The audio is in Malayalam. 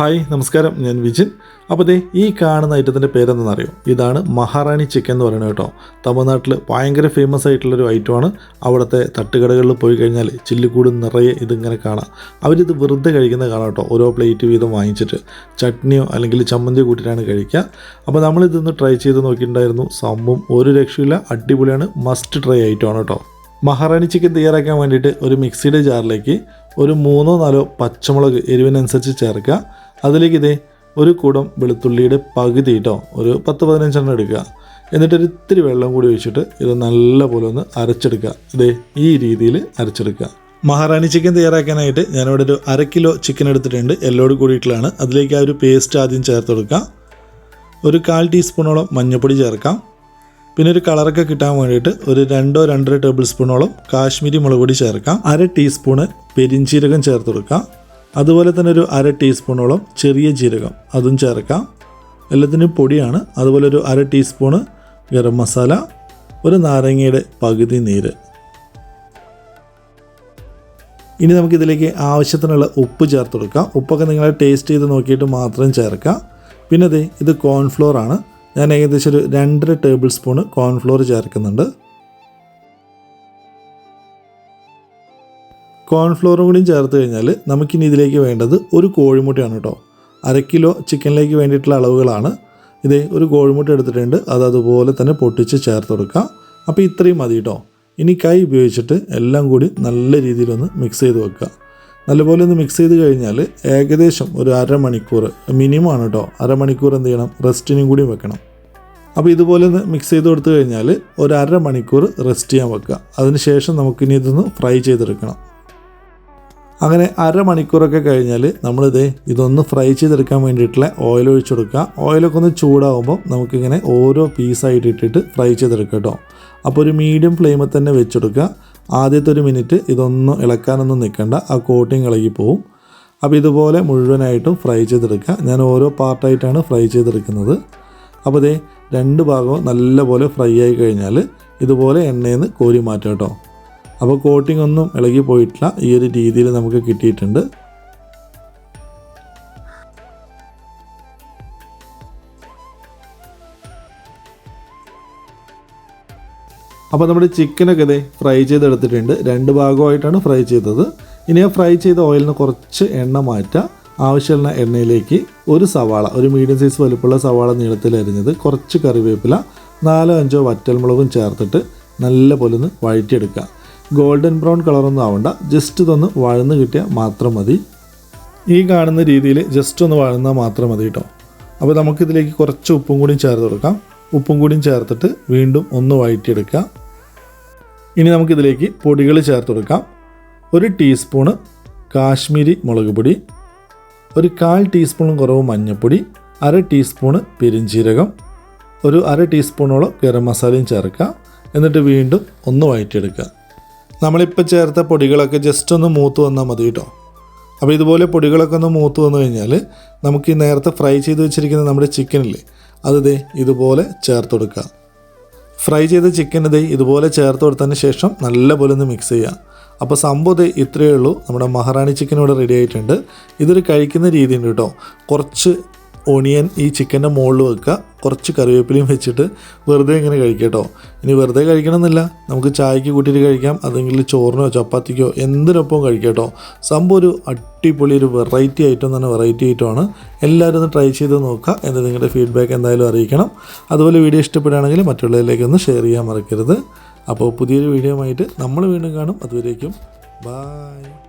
ഹായ് നമസ്കാരം. ഞാൻ വിജിൻ. അപ്പോൾ ദേ ഈ കാണുന്ന ഐറ്റത്തിന്റെ പേരെന്തെന്നറിയോ? ഇതാണ് മഹാറാണി ചിക്കൻ എന്ന് പറയുന്നത് കേട്ടോ. തമിഴ്നാട്ടിൽ ഭയങ്കര ഫേമസ് ആയിട്ടുള്ളൊരു ഐറ്റമാണ് അവിടുത്തെ തട്ടുകടകളിൽ പോയി കഴിഞ്ഞാൽ ചില്ലിക്കൂട് നിറയെ ഇതിങ്ങനെ കാണാം. അവരിത് വെറുതെ കഴിക്കുന്ന കാണാം കേട്ടോ ഓരോ പ്ലേറ്റ് വീതം വാങ്ങിച്ചിട്ട്. ചട്നിയോ അല്ലെങ്കിൽ ചമ്മന്തിയോ കൂട്ടിയിട്ടാണ് കഴിക്കുക. അപ്പോൾ നമ്മളിതൊന്ന് ട്രൈ ചെയ്ത് നോക്കിയിട്ടുണ്ടായിരുന്നു. സംഭവം ഒരു രക്ഷയില്ല അടിപൊളിയാണ് മസ്റ്റ് ട്രൈ ഐറ്റമാണ് കേട്ടോ. മഹാറാണി ചിക്കൻ തയ്യാറാക്കാൻ വേണ്ടിയിട്ട് ഒരു മിക്സിയുടെ ജാറിലേക്ക് ഒരു മൂന്നോ നാലോ പച്ചമുളക് എരിവിനനുസരിച്ച് ചേർക്കുക. അതിലേക്ക് ഇതേ ഒരു കൂടം വെളുത്തുള്ളിയുടെ പകുതി കേട്ടോ ഒരു പത്ത് പതിനഞ്ചെണ്ണം എടുക്കുക. എന്നിട്ടൊരു ഇത്തിരി വെള്ളം കൂടി ഒഴിച്ചിട്ട് ഇത് നല്ല പോലെ ഒന്ന് അരച്ചെടുക്കുക. ഇതേ ഈ രീതിയിൽ അരച്ചെടുക്കുക. മഹാറാണി ചിക്കൻ തയ്യാറാക്കാനായിട്ട് ഞാനിവിടെ ഒരു അര കിലോ ചിക്കൻ എടുത്തിട്ടുണ്ട്. എല്ലോട് കൂടിയിട്ടുള്ളതാണ്. അതിലേക്ക് ആ ഒരു പേസ്റ്റ് ആദ്യം ചേർത്ത് കൊടുക്കുക. ഒരു കാൽ ടീസ്പൂണോളം മഞ്ഞൾപ്പൊടി ചേർക്കാം. പിന്നെ ഒരു കളറൊക്കെ കിട്ടാൻ വേണ്ടിയിട്ട് ഒരു രണ്ടോ രണ്ടര ടേബിൾ സ്പൂണോളം കാശ്മീരി മുളക് പൊടി ചേർക്കാം. അര ടീസ്പൂണ് പെരിഞ്ചീരകം ചേർത്ത് കൊടുക്കാം അതുപോലെ തന്നെ ഒരു അര ടീസ്പൂണോളം ചെറിയ ജീരകം അതും ചേർക്കാം. എല്ലാത്തിനും പൊടിയാണ്. അതുപോലെ ഒരു അര ടീസ്പൂണ് ഗരം മസാല ഒരു നാരങ്ങയുടെ പകുതി നീര്. ഇനി നമുക്കിതിലേക്ക് ആവശ്യത്തിനുള്ള ഉപ്പ് ചേർത്ത് കൊടുക്കാം. ഉപ്പൊക്കെ നിങ്ങൾ ടേസ്റ്റ് ചെയ്ത് നോക്കിയിട്ട് മാത്രം ചേർക്കാം. പിന്നെ ഇത് കോൺഫ്ലോർ ആണ്. ഞാൻ ഏകദേശം ഒരു രണ്ടര ടേബിൾ സ്പൂണ് കോൺഫ്ലോർ ചേർക്കുന്നുണ്ട്. കോൺഫ്ലോറും കൂടി ചേർത്ത് കഴിഞ്ഞാൽ നമുക്കിനി ഇതിലേക്ക് വേണ്ടത് ഒരു കോഴിമുട്ടയാണ് കേട്ടോ. അര കിലോ ചിക്കനിലേക്ക് വേണ്ടിയിട്ടുള്ള അളവുകളാണ്. ഇതേ ഒരു കോഴിമുട്ട എടുത്തിട്ടുണ്ട്. അത് അതുപോലെ തന്നെ പൊട്ടിച്ച് ചേർത്ത് കൊടുക്കാം. അപ്പോൾ ഇത്രയും മതി കേട്ടോ. ഇനി കൈ ഉപയോഗിച്ചിട്ട് എല്ലാം കൂടി നല്ല രീതിയിലൊന്ന് മിക്സ് ചെയ്ത് വെക്കുക. നല്ലപോലെ ഒന്ന് മിക്സ് ചെയ്ത് കഴിഞ്ഞാൽ ഏകദേശം ഒരു അരമണിക്കൂർ മിനിമം ആണ് കേട്ടോ. അരമണിക്കൂർ എന്ത് ചെയ്യണം? റെസ്റ്റിനും കൂടി വെക്കണം. അപ്പോൾ ഇതുപോലെ ഒന്ന് മിക്സ് ചെയ്ത് കൊടുത്തു കഴിഞ്ഞാൽ ഒരു അരമണിക്കൂർ റെസ്റ്റ് ചെയ്യാൻ വെക്കുക. അതിനുശേഷം നമുക്കിനി ഇതൊന്ന് ഫ്രൈ ചെയ്തെടുക്കണം. അങ്ങനെ അരമണിക്കൂറൊക്കെ കഴിഞ്ഞാൽ നമ്മളിത് ഇതൊന്ന് ഫ്രൈ ചെയ്തെടുക്കാൻ വേണ്ടിയിട്ടുള്ള ഓയിൽ ഒഴിച്ചു കൊടുക്കുക. ഓയിലൊക്കെ ഒന്ന് ചൂടാകുമ്പോൾ നമുക്കിങ്ങനെ ഓരോ പീസായിട്ട് ഇട്ടിട്ട് ഫ്രൈ ചെയ്തെടുക്കുക കേട്ടോ. അപ്പോൾ ഒരു മീഡിയം ഫ്ലെയിമിൽ തന്നെ വെച്ചെടുക്കുക. ആദ്യത്തെ ഒരു മിനിറ്റ് ഇതൊന്നും ഇളക്കാനൊന്നും നിൽക്കണ്ട. ആ കോട്ടിങ് ഇളകി പോവും. അപ്പോൾ ഇതുപോലെ മുഴുവനായിട്ടും ഫ്രൈ ചെയ്തെടുക്കുക. ഞാൻ ഓരോ പാർട്ടായിട്ടാണ് ഫ്രൈ ചെയ്തെടുക്കുന്നത്. അപ്പോൾ ഇതേ രണ്ട് ഭാഗവും നല്ലപോലെ ഫ്രൈ ആയി കഴിഞ്ഞാൽ ഇതുപോലെ എണ്ണയിൽ നിന്ന് കോരി മാറ്റാം കേട്ടോ. അപ്പോൾ കോട്ടിംഗ് ഒന്നും ഇളകി പോയിട്ടില്ല. ഈ ഒരു രീതിയിൽ നമുക്ക് കിട്ടിയിട്ടുണ്ട്. അപ്പോൾ നമ്മുടെ ചിക്കനൊക്കെ ഇതേ ഫ്രൈ ചെയ്തെടുത്തിട്ടുണ്ട്. രണ്ട് ഭാഗമായിട്ടാണ് ഫ്രൈ ചെയ്തത്. ഇനി ആ ഫ്രൈ ചെയ്ത ഓയിലിൽ നിന്ന് കുറച്ച് എണ്ണ മാറ്റുക ആവശ്യമുള്ള എണ്ണയിലേക്ക് ഒരു സവാള ഒരു മീഡിയം സൈസ് വലുപ്പമുള്ള സവാള നീളത്തിൽ അരിഞ്ഞത് കുറച്ച് കറിവേപ്പില നാലോ അഞ്ചോ വറ്റൽമുളകും ചേർത്തിട്ട് നല്ല പോലെ ഒന്ന് വഴറ്റിയെടുക്കുക ഗോൾഡൻ ബ്രൗൺ കളറൊന്നും ആവണ്ട. ജസ്റ്റ് ഇതൊന്ന് വഴന്ന് കിട്ടിയാൽ മാത്രം മതി. ഈ കാണുന്ന രീതിയിൽ ജസ്റ്റ് ഒന്ന് വഴന്നാൽ മാത്രം മതി കേട്ടോ അപ്പോൾ നമുക്കിതിലേക്ക് കുറച്ച് ഉപ്പും കൂടിയും ചേർത്ത് കൊടുക്കാം. ഉപ്പും കൂടിയും ചേർത്തിട്ട് വീണ്ടും ഒന്ന് വഴറ്റിയെടുക്കുക ഇനി നമുക്കിതിലേക്ക് പൊടികൾ ചേർത്ത് കൊടുക്കാം. ഒരു ടീസ്പൂണ് കാശ്മീരി മുളക് പൊടി ഒരു കാൽ ടീസ്പൂണും കുറവ് മഞ്ഞൾപ്പൊടി അര ടീസ്പൂണ് പെരിഞ്ചീരകം ഒരു അര ടീസ്പൂണോളം ഗരം മസാലയും ചേർക്കുക എന്നിട്ട് വീണ്ടും ഒന്ന് വഴറ്റിയെടുക്കുക നമ്മളിപ്പോൾ ചേർത്ത പൊടികളൊക്കെ ജസ്റ്റ് ഒന്ന് മൂത്ത് വന്നാൽ മതി കേട്ടോ അപ്പോൾ ഇതുപോലെ പൊടികളൊക്കെ ഒന്ന് മൂത്ത് വന്നു കഴിഞ്ഞാൽ നമുക്ക് ഈ നേരത്തെ ഫ്രൈ ചെയ്ത് വെച്ചിരിക്കുന്ന നമ്മുടെ ചിക്കനില്ലേ അത് ദേ ഇതുപോലെ ചേർത്ത് കൊടുക്കുക. ഫ്രൈ ചെയ്ത ചിക്കൻ ഇതേ ഇതുപോലെ ചേർത്ത് കൊടുത്തതിന് ശേഷം നല്ലപോലെ ഒന്ന് മിക്സ് ചെയ്യുക. അപ്പോൾ സംഭവം ദേ ഇത്രയേ ഉള്ളൂ. നമ്മുടെ മഹാറാണി ചിക്കൻ ഇവിടെ റെഡി ആയിട്ടുണ്ട്. ഇതൊരു കഴിക്കുന്ന രീതിയുണ്ട് കേട്ടോ കുറച്ച് ഓണിയൻ ഈ ചിക്കന്റെ മുകളിൽ വെക്കുക. കുറച്ച് കറിവേപ്പിലയും വെച്ചിട്ട് വെറുതെ ഇങ്ങനെ കഴിക്കുക കേട്ടോ. ഇനി വെറുതെ കഴിക്കണമെന്നില്ല. നമുക്ക് ചായക്ക് കൂട്ടിയിട്ട് കഴിക്കാം. അതെങ്കിൽ ചോറിനോ ചപ്പാത്തിക്കോ എന്തിനൊപ്പം കഴിക്കാം കേട്ടോ. സംഭവം ഒരു അടിപൊളി ഒരു വെറൈറ്റി ഐറ്റം തന്നെ വെറൈറ്റി ഐറ്റമാണ് എല്ലാവരും ഒന്ന് ട്രൈ ചെയ്ത് നോക്കുക. എന്നിട്ട് നിങ്ങളുടെ ഫീഡ്ബാക്ക് എന്തായാലും അറിയിക്കണം. അതുപോലെ വീഡിയോ ഇഷ്ടപ്പെടുകയാണെങ്കിൽ മറ്റുള്ളവരിലേക്ക് ഒന്ന് ഷെയർ ചെയ്യാൻ മറക്കരുത്. അപ്പോൾ പുതിയൊരു വീഡിയോ ആയിട്ട് നമ്മൾ വീണ്ടും കാണും. അതുവരേക്കും ബായ്